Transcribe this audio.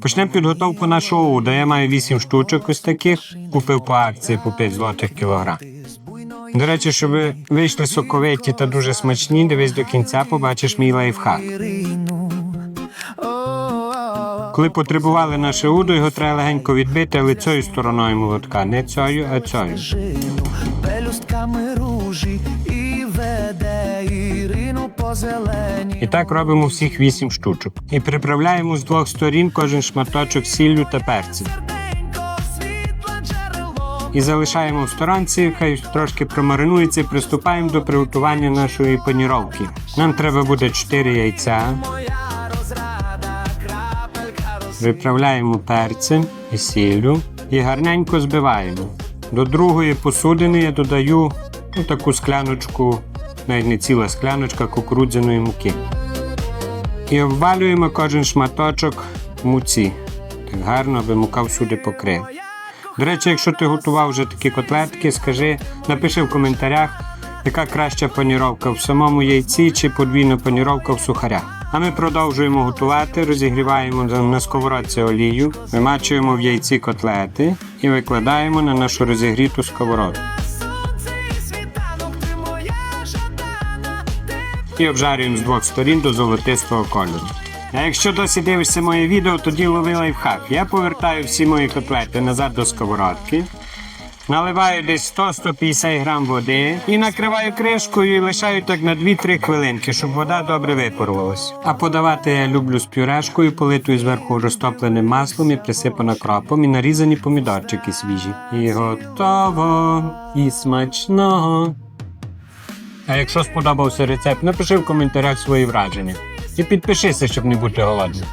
Почнемо підготовку нашого уда. Я маю 8 штучок ось таких. Купив по акції по 5 злотих кілограм. До речі, щоб ви вийшли соковиті та дуже смачні, дивись до кінця, побачиш мій лайфхак. Коли потребували наше удо, його треба легенько відбити, цією стороною молотка, не цією, а цією. Пелюстками ружі і веде Ірину по зелені. І так робимо всіх 8 штучок. І приправляємо з двох сторін кожен шматочок сіллю та перцем. І залишаємо в сторонці, хай трошки промаринується і приступаємо до приготування нашої паніровки. Нам треба буде 4 яйця. Виправляємо перцем і сіллю і гарненько збиваємо. До другої посудини я додаю ну, таку скляночку, навіть не ціла скляночка кукурудзяної муки. І обвалюємо кожен шматочок муці. Так гарно, аби мука всюди покрила. До речі, якщо ти готував вже такі котлетки, скажи, напиши в коментарях, яка краща паніровка в самому яйці чи подвійна паніровка в сухарях. А ми продовжуємо готувати, розігріваємо на- сковородці олію, вимачуємо в яйці котлети і викладаємо на нашу розігріту сковородку. І обжарюємо з двох сторін до золотистого кольору. А якщо досі дивишся моє відео, тоді лови лайфхак. Я повертаю всі мої котлети назад до сковородки. Наливаю десь 100-150 грам води і накриваю кришкою і лишаю так на 2-3 хвилинки, щоб вода добре випарувалась. А подавати я люблю з пюрешкою, политою зверху розтопленим маслом і присипана кропом і нарізані помідорчики свіжі. І готово, і смачного. А якщо сподобався рецепт, напиши в коментарях свої враження. І підпишися, щоб не бути голодним.